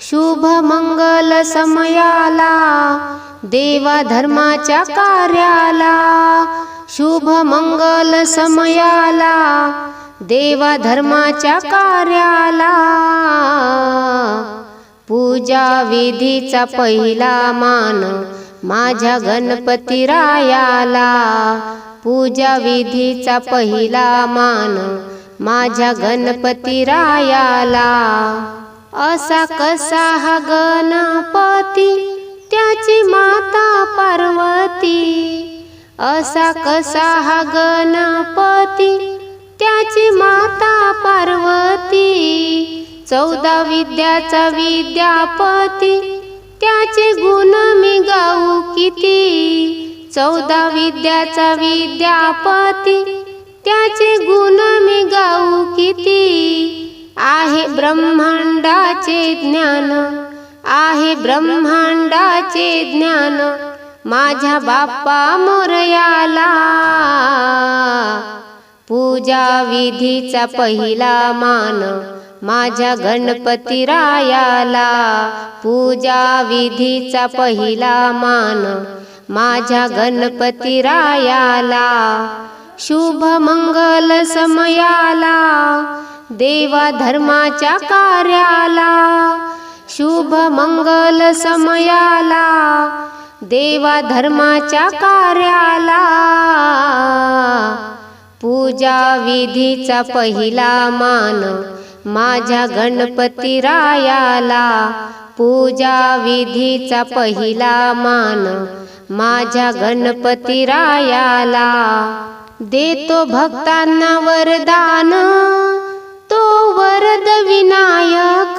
शुभ मंगल समयाला देवा धर्माच्या कार्याला. शुभ मंगल समयाला देवा धर्माच्या कार्याला. पूजा विधीचा पहिला मान माझ्या गणपती रायाला. पूजा विधीचा पहिला मान माझ्या गणपती रायाला. असा कसा हा गणपती? त्याची माता पार्वती. असा कसा हा गणपती? त्याची माता पार्वती. चौदा विद्याचा विद्यापती. त्याचे गुण मी गाऊ किती? चौदा विद्याचा विद्यापती. त्याचे गुण मी गाऊ किती? आहे ब्रह्मांडाचे ज्ञान आहे ब्रह्मांडाचे ज्ञान. माझ्या बाप्पा मोरयाला पूजा विधीचा पहिला मान. माझ्या गणपती रायाला पूजा विधीचा पहिला मान. माझ्या गणपती रायाला शुभ मंगल समयाला देवा धर्माच्या कार्याला शुभ मंगल समयाला देवा धर्माच्या कार्याला. पूजा विधीचा पहिला मान माझ्या गणपती रायाला पूजा विधीचा पहिला मान माझ्या गणपती रायाला. देतो भक्तांना वरदान तो वरद विनायक.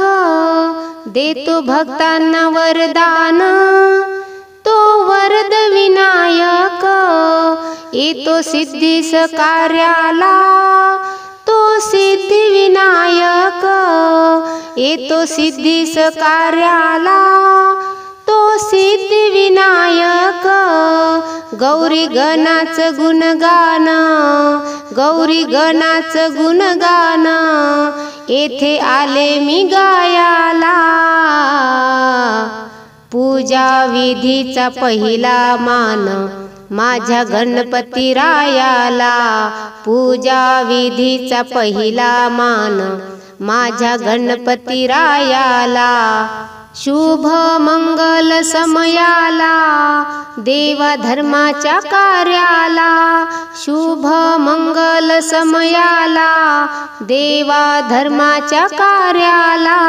देतो भक्तांना वरदान. तो वरद विनायक. येतो सिद्धीस कार्याला तो सिद्धी विनायक. येतो सिद्धीस कार्याला तो विनायक गौरी गणाच गुणगान गौरी गणाच गुणगान येथे आले मी गायाला. पूजा विधीचा पहिला मान माझ्या गणपती रायाला. पूजा विधीचा पहिला मान माझ्या गणपती रायाला. शुभ मंगल समयाला देवा धर्माच्या कार्याला. शुभ मंगल समयाला देवा धर्माच्या कार्याला.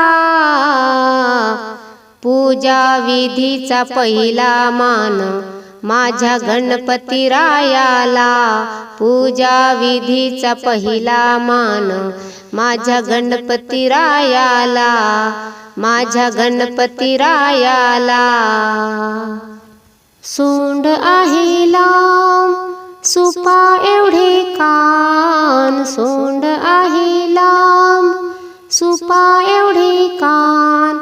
पूजा विधीचा पहिला मान माझ्या गणपती रायाला. पूजा विधीचा पहिला मान माझ्या गणपती रायाला. माझ्या गणपती रायाला सोंड आहे लांब सुपा एवढे कान. सोंड आहे लांब सुपा एवढे कान.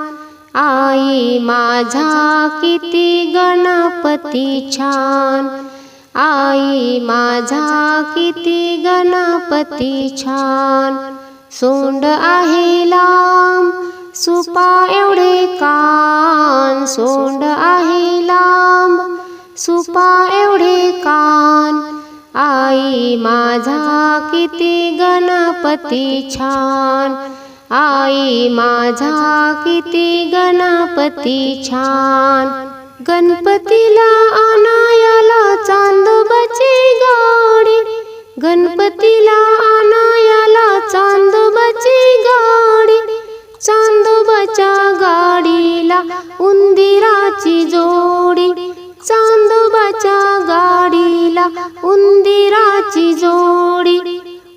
आई माझा किती गणपती छान. आई माझा किती गणपती छान. सोंड आहे लांब सुपा एवढे कान सोंड आहे लांब. सुपा एवढे कान आई माझा किती गणपती छान. आई माझा किती गणपती छान. गणपतीला आणायाला चांदोबाची गाडी गणपतीला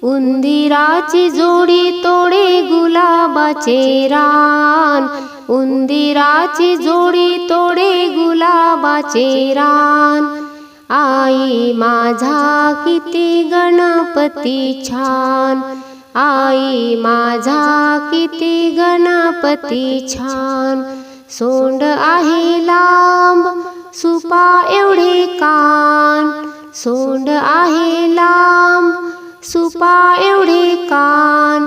उंदिराची जोडी तोडे गुलाबाचे रान. उंदिराची जोडी तोडे गुलाबाचे रान. आई माझा किती गणपती छान. आई माझा किती गणपती छान. सोंड आहे लांब सुपा एवढे कान. सोंड आहे लांब सुपा एवढे कान.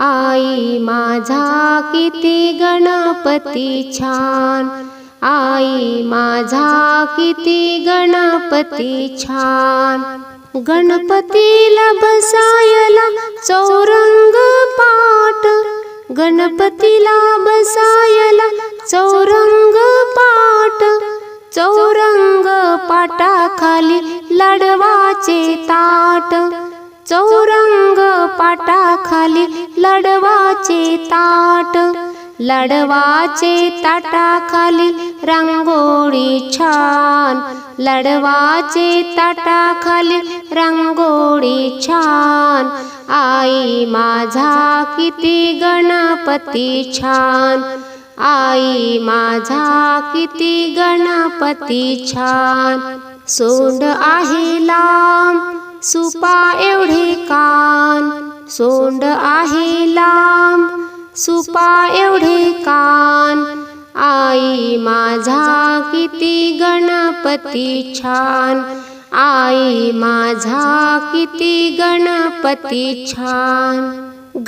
आई माझा किती गणपती छान. आई माझा किती गणपती छान. गणपतीला बसायला चौरंग पाट गणपतीला बसायला चौरंग पाट चौरंग पाटाखाली लडवाचे ताट. चौरंग पाटाखाली लडवाचे ताट लडवाचे ताटाखाली रांगोळी छान लडवाचे ताटाखाली रांगोळी छान. आई माझा किती गणपती छान आई माझा किती गणपती छान. सोंड आहे लांब सुपा एवढे कान सोंड आहे लांब. सुपा एवढे कान आई माझा किती गणपती छान. आई माझा किती गणपती छान.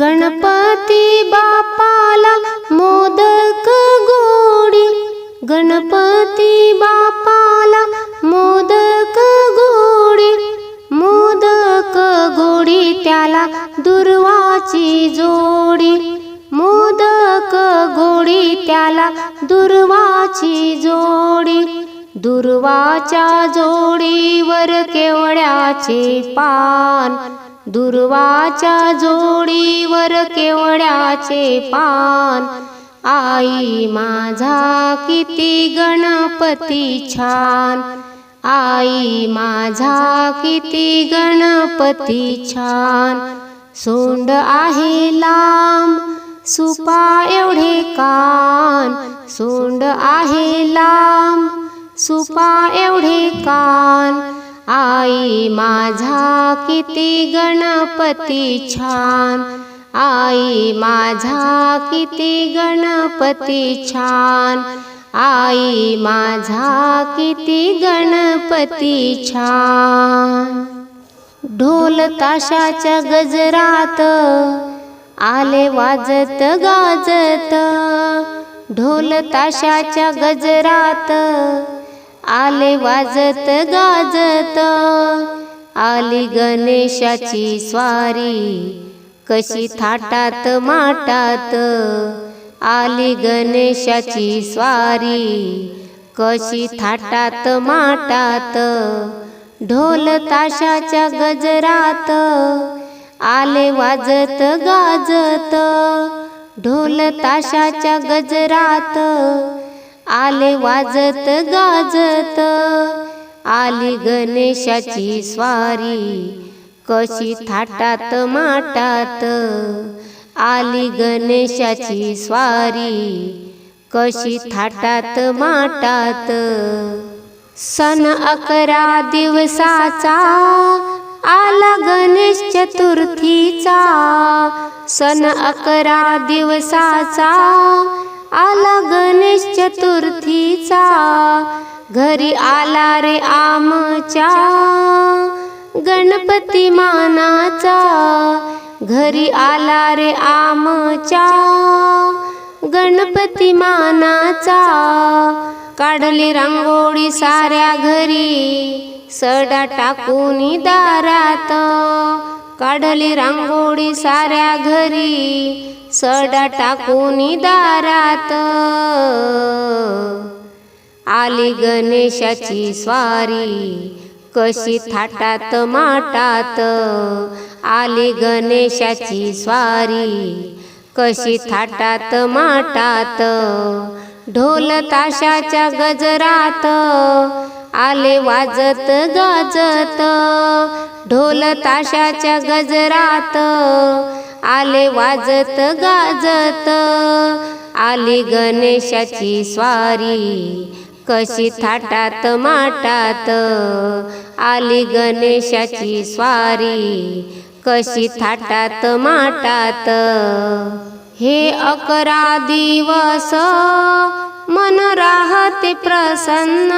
गणपती बापाला मोदक गोडी गणपती वर केवड्याचे पान दुर्वाच्या जोडीवर केवड्याचे पान. आई माझा किती गणपती छान. आई माझा किती गणपती छान. सोंड आहे लांब सुपा एवढे कान. सोंड आहे लांब सुपा एवढे कान. आई माझा किती गणपती छान. आई माझा किती गणपती छान. आई माझा किती गणपती छान. ढोल ताशाच्या गजरात आले वाजत गाजत. ढोल ताशाच्या गजरात आले वाजत गाजत. आली गणेशाची स्वारी. कशी थाटात माटात. आली गणेशाची स्वारी. कशी थाटात माटात. ढोल ताशाच्या गजरात. आले वाजत गाजत. ढोल ताशाच्या गजरात. आले वाजत गाजत. आली गणेशाची स्वारी कशी थाटात माटात. आली गणेशाची स्वारी कशी थाटात माटात. सन अकरा दिवसाचा आला गणेश चतुर्थीचा. सन अकरा दिवसाचा आला गणेश चतुर्थीचा. घरी आला रे आमच्या. गणपती मानाचा. घरी आला रे आमच्या. गणपती मानाचा. काढली रांगोळी साऱ्या घरी. सडा टाकून दारात. काढली रांगोळी साऱ्या घरी सडा टाकून दारात. आली गणेशाची स्वारी कशी थाटात माटात. आली गणेशाची स्वारी कशी थाटात माटात. ढोल ताशाच्या गजरात आले वाजत गाजत. ढोल ताशाच्या गजरात. आले वाजत गाजत. आली गणेशाची स्वारी. कशी थाटात माटात. आली गणेशाची स्वारी. कशी थाटात माटात. हे अकरा दिवस मन राहते प्रसन्न.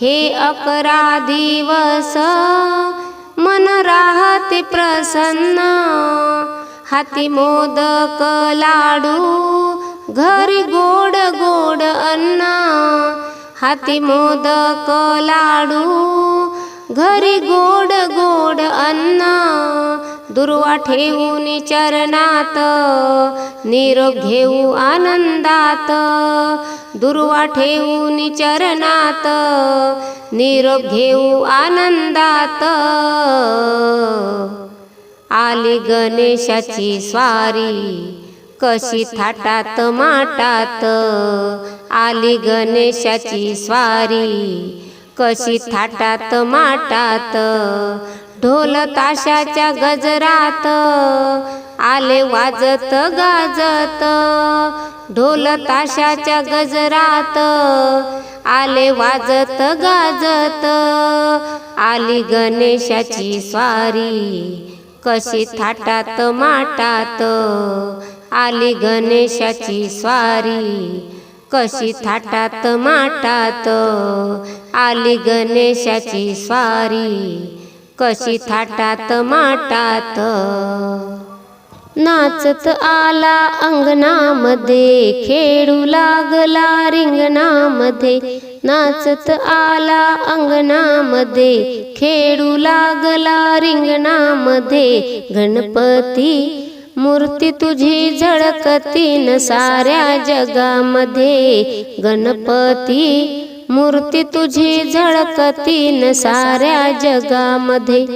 हे अकरा दिवस मन राहते प्रसन्न. हाती मोदक लाडू घरी गोड गोड अन्न. हाती मोदक लाडू घरी गोड गोड अन्न दुर्वा ठेवून चरणात निरोप घेऊ आनंदात दुर्वा ठेवून चरणात निरोप घेऊ आनंदात. आली गणेशाची स्वारी कशी थाटात माटात आली गणेशाची स्वारी कशी थाटात माटात? ढोल ताशाच्या गजरात आले वाजत गाजत. ढोल ताशाच्या गजरात आले वाजत गाजत. आली गणेशाची स्वारी कशी थाटात माटात. आली गणेशाची स्वारी कशी थाटात माटात? आली गणेशाची स्वारी. कशी थाटात माटात? नाचत आला अंगणामध्ये खेळू लागला रिंगणामध्ये. नाचत आला अंगणामध्ये खेळू लागला रिंगणामध्ये. गणपती मूर्ती तुझी झळकतीन साऱ्या जगामध्ये. गणपती मूर्ती तुझी झळकतीन साऱ्या जगामध्ये.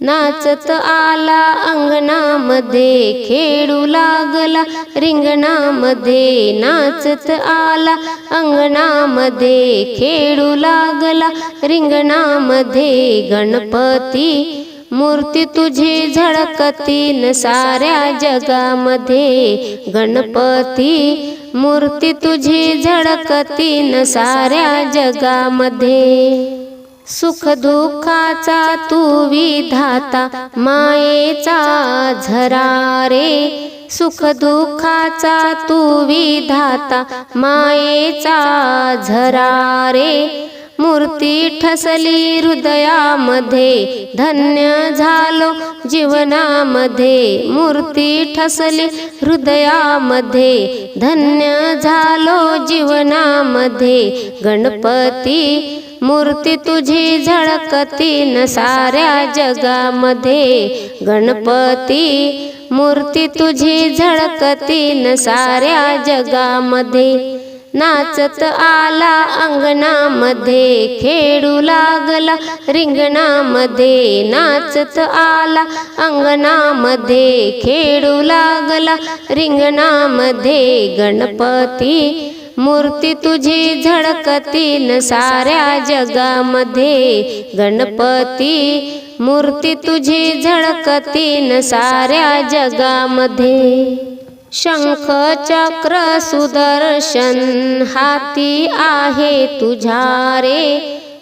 नाचत आला अंगणामध्ये खेळू लागला रिंगणामध्ये. नाचत आला अंगणामध्ये खेळू लागला रिंगणामध्ये. गणपती मूर्ती तुझी झळकतीन साऱ्या जगामध्ये. गणपती मूर्ती तुझी झळकतीन साऱ्या जगामध्ये. सुख दुःखाचा तू विधाता मायेचा झरा रे. सुख दुःखाचा तू विधाता मायेचा झरा रे. मूर्ती ठसली हृदयामध्ये धन्य झालो जीवनामध्ये. मूर्ती ठसली हृदयामध्ये धन्य झालो जीवनामध्ये. गणपती मूर्ती तुझी झळकती न साऱ्या जगामध्ये. गणपती मूर्ती तुझी झळकती न साऱ्या जगामध्ये. नाचत आला अंगणामध्ये खेळू लागला. रिंगणामध्ये नाचत आला अंगणामध्ये खेळू लागला. रिंगणामध्ये गणपती मूर्ती तुझी झळकतीन साऱ्या जगामध्ये. गणपती मूर्ती तुझी झळकतीन साऱ्या जगामध्ये. शंख चक्र सुदर्शन हाती आहे तुझ्या रे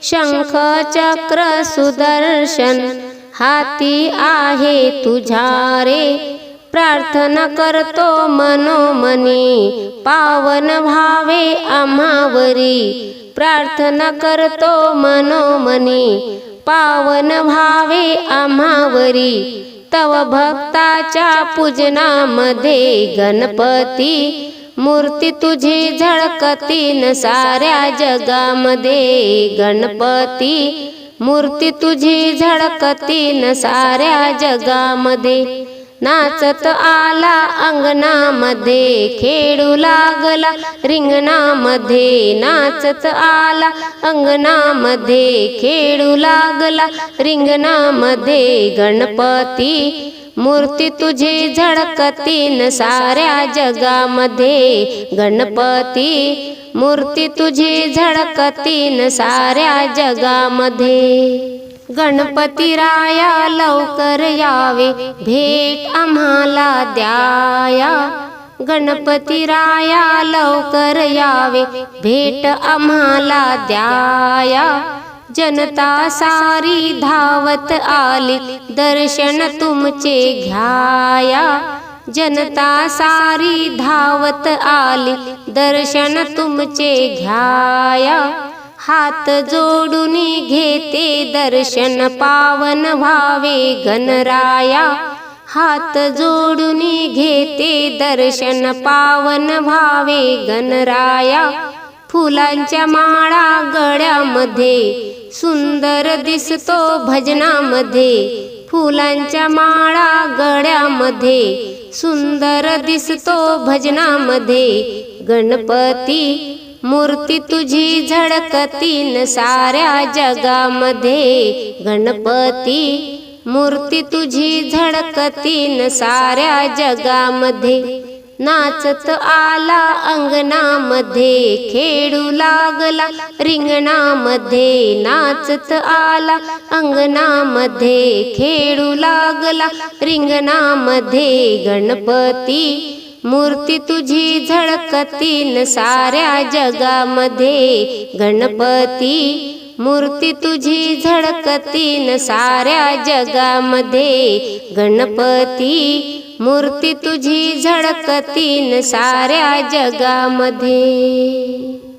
शंख चक्र सुदर्शन हाती आहे तुझ्या रे प्रार्थना करतो मनोमनी पावन भावे आम्हावरी. प्रार्थना करतो मनोमनी पावन भावे आम्हावरी. तव भक्ताच्या पूजनामध्ये गणपती मूर्ती तुझी झळकतीन साऱ्या जगामध्ये. गणपती मूर्ती तुझी झळकतीन साऱ्या जगामध्ये. नाचत आला अंगणामध्ये खेळू लागला. रिंगणामध्ये नाचत आला अंगणामध्ये खेळू लागला. रिंगणामध्ये गणपती मूर्ती तुझी झळकतीन साऱ्या जगामध्ये. गणपती मूर्ती तुझी झळकतीन साऱ्या जगामध्ये. गणपती राया लवकर यावे भेट आम्हाला द्याया. गणपती राया लवकर यावे भेट आम्हाला द्याया. जनता सारी धावत आली दर्शन तुमचे घ्याया. जनता सारी धावत आली दर्शन तुमचे घ्याया. हात जोडून घेते दर्शन पावन व्हावे घनराया. हात जोडून घेते दर्शन पावन व्हावे घनराया. फुलांच्या माळा गळ्यामध्ये सुंदर दिसतो भजनामध्ये. फुलांच्या माळा गळ्यामध्ये सुंदर दिसतो भजनामध्ये. गणपती मूर्ती तुझी झळकतीन साऱ्या जगामध्ये. गणपती मूर्ती तुझी झळकतीन साऱ्या जगामध्ये. नाचत आला अंगणामध्ये खेळू लागला रिंगणामध्ये. नाचत आला अंगणामध्ये खेळू लागला रिंगणामध्ये. गणपती मूर्ती तुझी झळकतीन साऱ्या जगामध्ये. गणपती मूर्ती तुझी झळकतीन साऱ्या जगामध्ये. गणपती मूर्ती तुझी झळकतीन साऱ्या जगामध्ये.